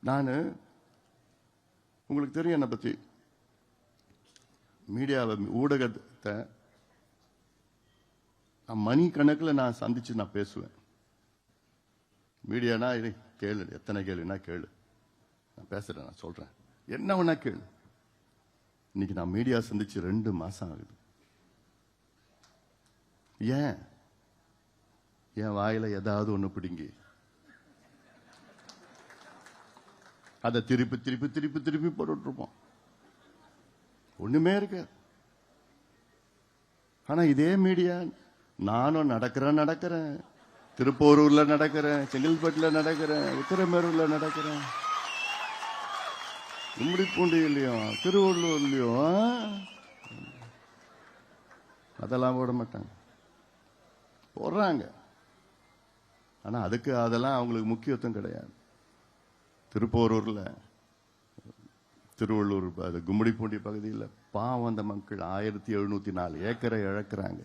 நான் உங்களுக்கு தெரியும் என்னை பற்றி மீடியாவை ஊடகத்தை நான் மணி கணக்கில் நான் சந்தித்து நான் பேசுவேன். மீடியானா இல்லை கேளு எத்தனை கேளுனா கேளு. நான் பேசுகிறேன் நான் சொல்கிறேன் என்ன வேணா கேளு. இன்னைக்கு நான் மீடியா சந்திச்சு ரெண்டு மாதம் ஆகுது. ஏன்? என் வாயில் ஏதாவது ஒன்று பிடிங்கி. அதை திருப்பி திருப்பி திருப்பி திருப்பி போட்டுட்டு ஒன்றுமே ஒண்ணுமே இருக்கு ஆனா இதே மீடியா நானும் நடக்கிறேன் நடக்கிறேன். திருப்போரூர்ல நடக்கிறேன் செங்கல்பட்டுல நடக்கிறேன் உத்தரமேரூர்ல நடக்கிறேன். உம்மிடிப்பூண்டியிலையும் திருவள்ளூர்லயும் அதெல்லாம் போட மாட்டாங்க. போடுறாங்க. ஆனா அதுக்கு அதெல்லாம் அவங்களுக்கு முக்கியத்துவம் கிடையாது. திருப்போரூரில் திருவள்ளூர் அது கும்மிடிப்பூண்டி பகுதியில் பாவம் அந்த மக்கள். ஆயிரத்தி எழுநூற்றி நாலு ஏக்கரை இழக்கிறாங்க.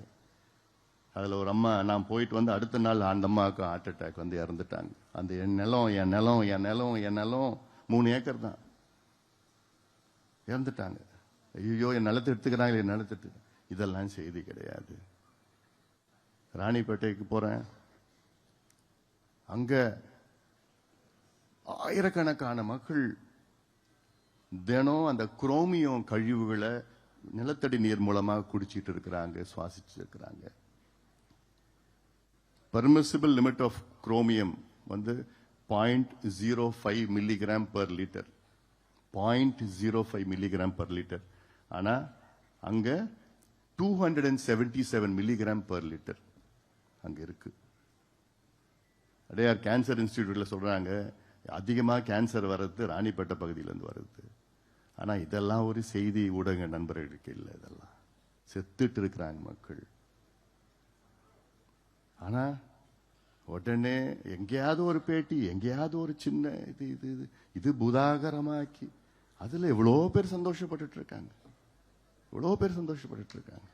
அதில் ஒரு அம்மா நான் போயிட்டு வந்து அடுத்த நாள் அந்த அம்மாவுக்கு ஹார்ட் அட்டாக் வந்து இறந்துட்டாங்க. அந்த என் நிலம் என் நிலம் என் நிலம் என் நிலம் மூணு ஏக்கர் தான். இறந்துட்டாங்க. ஐயோ என் நிலத்தை எடுத்துக்கிறாங்களே என் நிலத்தை எடுத்து. இதெல்லாம் செய்தி கிடையாது. ராணிப்பேட்டைக்கு போகிறேன் அங்கே ஆயிரக்கணக்கான மக்கள் தினம் அந்த குரோமியம் கழிவுகளை நிலத்தடி நீர் மூலமாக குடிச்சிட்டு இருக்கிறாங்க சுவாசிச்சு இருக்கிறாங்க. பர்மிசிபிள் லிமிட் ஆஃப் குரோமியம் வந்து point zero five milligram per litre point zero five milligram per litre ஆனா அங்க two hundred and seventy seven milligram per litre அங்க இருக்கு. அடையார் கேன்சர் இன்ஸ்டிடியூட்ல சொல்றாங்க அதிகமாக கேன்சர் வர்றது ராணிப்பேட்டை பகுதியிலேருந்து வருது. ஆனால் இதெல்லாம் ஒரு செய்தி ஊடக நண்பர்களுக்கு இல்லை இதெல்லாம். செத்துட்டு இருக்கிறாங்க மக்கள். ஆனால் உடனே எங்கேயாவது ஒரு பேட்டி எங்கேயாவது ஒரு சின்ன இது இது இது இது புதாகரமாக்கி அதில் எவ்வளோ பேர் சந்தோஷப்பட்டுட்டு இருக்காங்க. எவ்வளோ பேர் சந்தோஷப்பட்டுட்டு இருக்காங்க.